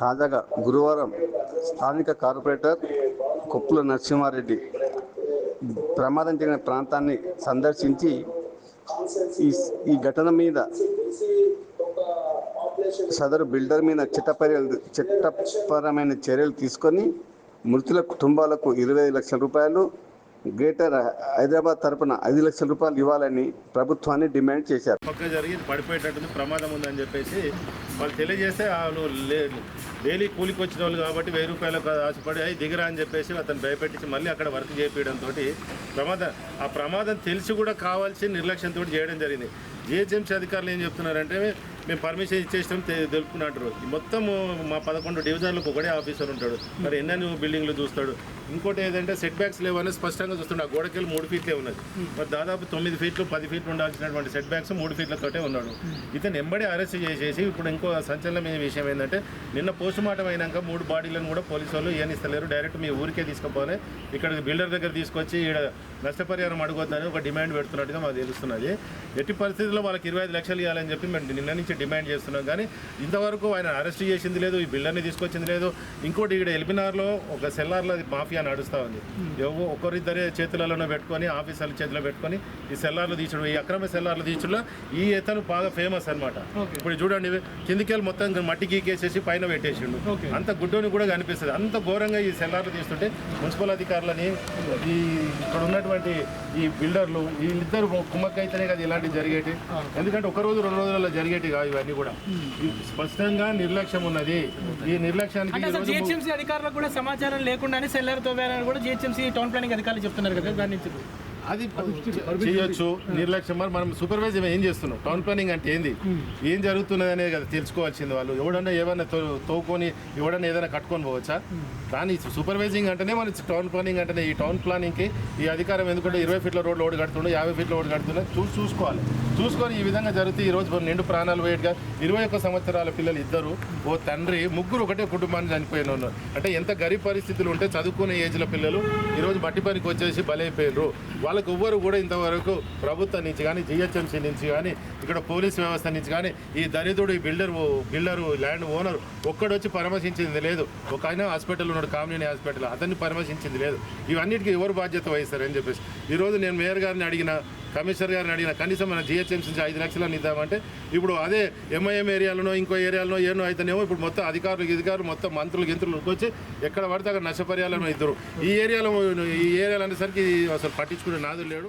తాజాగా గురువారం స్థానిక కార్పొరేటర్ కొప్పుల నరసింహారెడ్డి ప్రమాదం జరిగిన ప్రాంతాన్ని సందర్శించి ఈ ఈ ఘటన మీద సదరు బిల్డర్ మీద చట్టపర్యలు చట్టపరమైన చర్యలు తీసుకొని మృతుల కుటుంబాలకు ఇరవై లక్షల రూపాయలు గ్రేటర్ హైదరాబాద్ తరపున ఐదు లక్షల రూపాయలు ఇవ్వాలని ప్రభుత్వాన్ని డిమాండ్ చేశారు. పక్కన జరిగి పడిపోయేటట్టుంది ప్రమాదం ఉందని చెప్పేసి వాళ్ళు తెలియజేస్తే వాళ్ళు లే డైలీ కూలికి వచ్చిన వాళ్ళు కాబట్టి వెయ్యి రూపాయలకు ఆశపడి అయి దిగరా అని చెప్పేసి అతను భయపెట్టించి మళ్ళీ అక్కడ వర్క్ చేపించడంతో ప్రమాదం ఆ ప్రమాదం తెలిసి కూడా కావాల్సి నిర్లక్ష్యంతో చేయడం జరిగింది. జిహెచ్ఎంసీ అధికారులు ఏం చెప్తున్నారంటే మేము పర్మిషన్ ఇచ్చేసాం తెలుపుకున్నట్టు మొత్తం మా పదకొండు డివిజన్లకు ఒకటే ఆఫీసర్ ఉంటాడు. మరి ఎన్నెన్ని బిల్డింగ్లు చూస్తాడు. ఇంకోటి ఏదంటే సెట్ బ్యాక్స్ లేవని స్పష్టంగా చూస్తుండే. ఆ గోడకెళ్ళి మూడు ఫీట్లే ఉన్నది. మరి దాదాపు తొమ్మిది ఫీట్లు పది ఫీట్లు ఉండాల్సినటువంటి సెట్ బ్యాక్స్ మూడు ఫీట్లతోటే ఉన్నాడు. ఇతను ఎంబడి అరెస్ట్ చేసేసి ఇప్పుడు ఇంకో సంచలనమైన విషయం ఏంటంటే నిన్న పోస్ట్ మార్టం అయినాక మూడు బాడీలను కూడా పోలీసు వాళ్ళు ఇవ్వనిస్తలేరు డైరెక్ట్ మీ ఊరికే తీసుకుపోవాలి. ఇక్కడ బిల్డర్ దగ్గర తీసుకొచ్చి ఈడ నష్టపరిహారం అడగొద్దని ఒక డిమాండ్ పెడుతున్నట్టుగా మాకు తెలుస్తున్నది. ఎట్టి పరిస్థితుల్లో వాళ్ళకి ఇరవై ఐదు లక్షలు ఇవ్వాలని చెప్పి మేము నిన్న నుంచి డిమాండ్ చేస్తున్నాం. కానీ ఇంతవరకు ఆయన అరెస్ట్ చేసింది లేదు ఈ బిల్డర్ని తీసుకొచ్చింది లేదు. ఇంకోటి ఇక్కడ ఎల్బినార్లో ఒక సెల్లార్లో మాఫియా నడుస్తూ ఉంది. ఎవో ఒకరిద్దరే చేతులలోనే పెట్టుకొని ఆఫీసర్ల చేతిలో పెట్టుకొని ఈ సెల్లార్లు తీర్చడం ఈ అక్రమ సెల్లార్లు తీర్చడంలో ఈ ఇతను బాగా ఫేమస్ అన్నమాట. ఇప్పుడు చూడండి కిందికెళ్ళి మొత్తం మట్టి గీకేసేసి పైన పెట్టేసిండు. అంత గుడ్డోని కూడా కనిపిస్తుంది. అంత ఘోరంగా ఈ సెల్లార్లు తీస్తుంటే మున్సిపల్ అధికారులని ఈ ఇక్కడ ఉన్నటువంటి ఈ బిల్డర్లు వీళ్ళిద్దరు కుమ్మక్కైతేనే కదా ఇలాంటివి జరిగేటి. ఎందుకంటే ఒక రోజు రెండు రోజులలో జరిగేటి కావు ఇవన్నీ కూడా. స్పష్టంగా నిర్లక్ష్యం ఉన్నది. ఈ నిర్లక్ష్యానికి అధికారులకు కూడా సమాచారం లేకుండానే సెల్లర్ తోవారని కూడా జిహెచ్ఎంసీ టౌన్ ప్లానింగ్ అధికారులు చెప్తున్నారు కదా దాని నుంచి. అది చేయొచ్చు నిర్లక్ష్యం. మరి మనం సూపర్వైజర్ ఏం చేస్తున్నాం? టౌన్ ప్లానింగ్ అంటే ఏంది? ఏం జరుగుతున్నది అనేది కదా తెలుసుకోవాల్సింది వాళ్ళు. ఎవడన్నా ఏమన్నా తో- తోకొని ఎవడన్నా ఏదైనా కట్టుకొని పోవచ్చా? కానీ సూపర్వైజింగ్ అంటేనే మన టౌన్ ప్లానింగ్ అంటేనే ఈ టౌన్ ప్లానింగ్కి ఈ అధికారం ఎందుకంటే ఇరవై ఫీట్ల రోడ్లు ఓడి కడుతుండే యాభై ఫీట్ల ఓడి కడుతుండే చూసి చూసుకోవాలి. చూసుకొని ఈ విధంగా జరిగితే ఈ రోజు నిండు ప్రాణాలు పోయేట్టుగా ఇరవై ఒక్క సంవత్సరాల పిల్లలు ఇద్దరు ఓ తండ్రి ముగ్గురు ఒకటే కుటుంబాన్ని చనిపోయిన ఉన్నారు. అంటే ఎంత గరీబ్ పరిస్థితులు ఉంటే చదువుకునే ఏజ్ల పిల్లలు ఈరోజు మట్టి పనికి వచ్చేసి బలైపోయారు వాళ్ళకు ఎవ్వరు కూడా ఇంతవరకు ప్రభుత్వం నుంచి కానీ జిహెచ్ఎంసీ నుంచి కానీ ఇక్కడ పోలీస్ వ్యవస్థ నుంచి కానీ ఈ దరిద్రుడు ఈ బిల్డర్ బిల్డరు ల్యాండ్ ఓనర్ ఒక్కడొచ్చి పరామర్శించింది లేదు. ఒక ఆయన హాస్పిటల్ ఉన్నాడు కామినేని హాస్పిటల్ అతన్ని పరామర్శించింది లేదు. ఇవన్నిటికీ ఎవరు బాధ్యత వహిస్తారని చెప్పేసి. ఈరోజు నేను మేయర్ గారిని అడిగిన కమిషనర్ గారిని అడిగిన కనీసం మన జిహెచ్ఎంసీ నుంచి ఐదు లక్షలని ఇద్దామంటే ఇప్పుడు అదే ఎంఐఎం ఏరియాలోనో ఇంకో ఏరియాలో ఏనో అయితేనేమో ఇప్పుడు మొత్తం అధికారులు అధికారులు మొత్తం మంత్రులు గింత్రులు వచ్చి ఎక్కడ పడితే అక్కడ నష్టపరిహారం ఇద్దరు. ఈ ఏరియాలో ఈ ఏరియాలో అనేసరికి అసలు పట్టించుకునే నాదులు లేడు.